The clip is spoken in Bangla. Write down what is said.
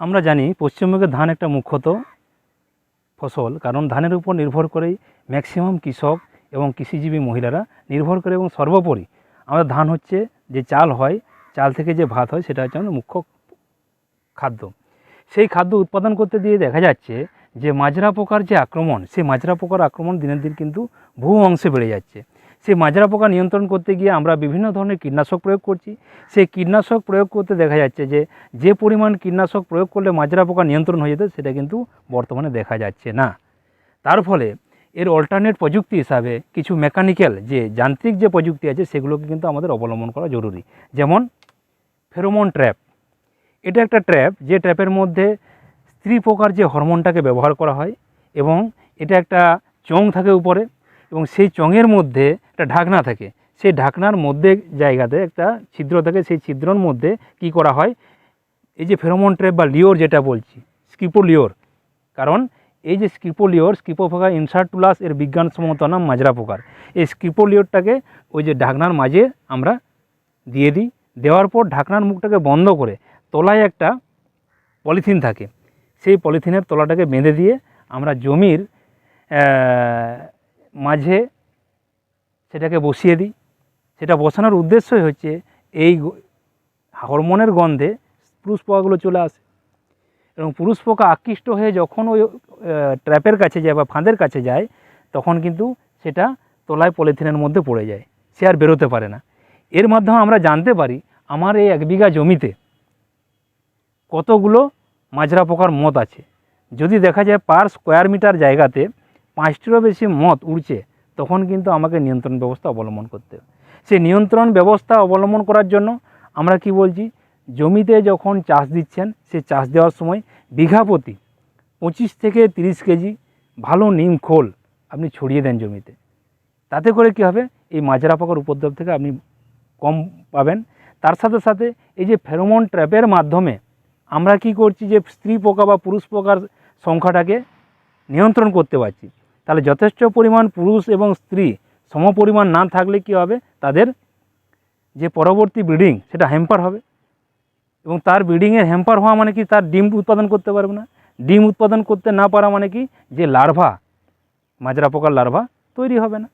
আমরা জানি পশ্চিমবঙ্গের ধান একটা মুখ্যত ফসল, কারণ ধানের উপর নির্ভর করেই ম্যাক্সিমাম কৃষক এবং কৃষিজীবী মহিলারা নির্ভর করে এবং সর্বোপরি আমাদের ধান হচ্ছে যে চাল হয়, চাল থেকে যে ভাত হয় সেটা হচ্ছে আমাদের মুখ্য খাদ্য। সেই খাদ্য উৎপাদন করতে দিয়ে দেখা যাচ্ছে যে মাজরা পোকার যে আক্রমণ, সেই মাজরা পোকার আক্রমণ দিনের দিন কিন্তু বহু অংশে বেড়ে যাচ্ছে। সেই মাজরা পোকা নিয়ন্ত্রণ করতে গিয়ে আমরা বিভিন্ন ধরনের কীটনাশক প্রয়োগ করছি। সেই কীটনাশক প্রয়োগ করতে দেখা যাচ্ছে যে যে পরিমাণ কীটনাশক প্রয়োগ করলে মাজরা পোকা নিয়ন্ত্রণ হয়ে যেত, সেটা কিন্তু বর্তমানে দেখা যাচ্ছে না। তার ফলে এর অল্টারনেট প্রযুক্তি হিসাবে কিছু মেকানিক্যাল যে যান্ত্রিক যে প্রযুক্তি আছে, সেগুলোকে কিন্তু আমাদের অবলম্বন করা জরুরি। যেমন ফেরোমন ট্র্যাপ এটা একটা ট্র্যাপ যে ট্র্যাপের মধ্যে স্ত্রী পোকার যে হরমোনটাকে ব্যবহার করা হয় এবং এটা একটা চং থাকে উপরে এবং সেই চোঙের মধ্যে একটা ঢাকনা থাকে, সেই ঢাকনার মধ্যে জায়গাতে একটা ছিদ্র থাকে, সেই ছিদ্রর মধ্যে কি করা হয়? এই যে ফেরোমন ট্র্যাপ বা লিওর যেটা বলছি স্কিপো লিওর কারণ এই যে স্কিপো লিওর স্কিপো পোকা ইনসার্টুলাস এর বিজ্ঞানসম্মত নাম মাজরা পোকার এই স্কিপো লিওরটাকে ওই যে ঢাকনার মাঝে আমরা দিয়ে দিই, দেওয়ার পর ঢাকনার মুখটাকে বন্ধ করে তলায় একটা পলিথিন থাকে, সেই পলিথিনের তলাটাকে বেঁধে দিয়ে আমরা জমির মাঝে সেটাকে বসিয়ে দিই। সেটা বসানোর উদ্দেশ্যই হচ্ছে এই হরমোনের গন্ধে পুরুষ পোকাগুলো চলে আসে। এবং পুরুষ পোকা আকৃষ্ট হয়ে যখন ওই ট্র্যাপের কাছে যায় বা ফাঁদের কাছে যায়, তখন কিন্তু সেটা তলায় পলিথিনের মধ্যে পড়ে যায়। সে আর বেরোতে পারে না। এর মাধ্যমে আমরা জানতে পারি আমার এই এক বিঘা জমিতে কতগুলো মাজরা পোকার মত আছে। যদি দেখা যায় পার স্কোয়ার মিটার জায়গাতে পাঁচটিরও বেশি মত উড়ছে তখন কিন্তু আমাকে নিয়ন্ত্রণ ব্যবস্থা অবলম্বন করতে হবে। সেই নিয়ন্ত্রণ ব্যবস্থা অবলম্বন করার জন্য আমরা কি বলছি? জমিতে যখন চাষ দিচ্ছেন, সে চাষ দেওয়ার সময় বিঘা প্রতি পঁচিশ থেকে তিরিশ কেজি ভালো নিম খোল আপনি ছড়িয়ে দেন জমিতে। তাতে করে কি হবে? এই মাজরা পোকার উপদ্রব থেকে আপনি কম পাবেন। তার সাথে সাথে এই যে ফেরোমন ট্র্যাপের মাধ্যমে আমরা কি করছি যে স্ত্রী পোকা বা পুরুষ পোকার সংখ্যাটাকে নিয়ন্ত্রণ করতে পারছি। তাহলে যথেষ্ট পরিমাণ পুরুষ এবং স্ত্রী সমপরিমাণ না থাকলে কি হবে? তাদের যে পরবর্তী ব্রিডিং সেটা হ্যাম্পার হবে। এবং তার ব্রিডিংয়ের হ্যাম্পার হওয়া মানে কি? তার ডিম উৎপাদন করতে পারবে না। ডিম উৎপাদন করতে না পারা মানে কি? যে লার্ভা, মাজরা পোকার লার্ভা তৈরি হবে না।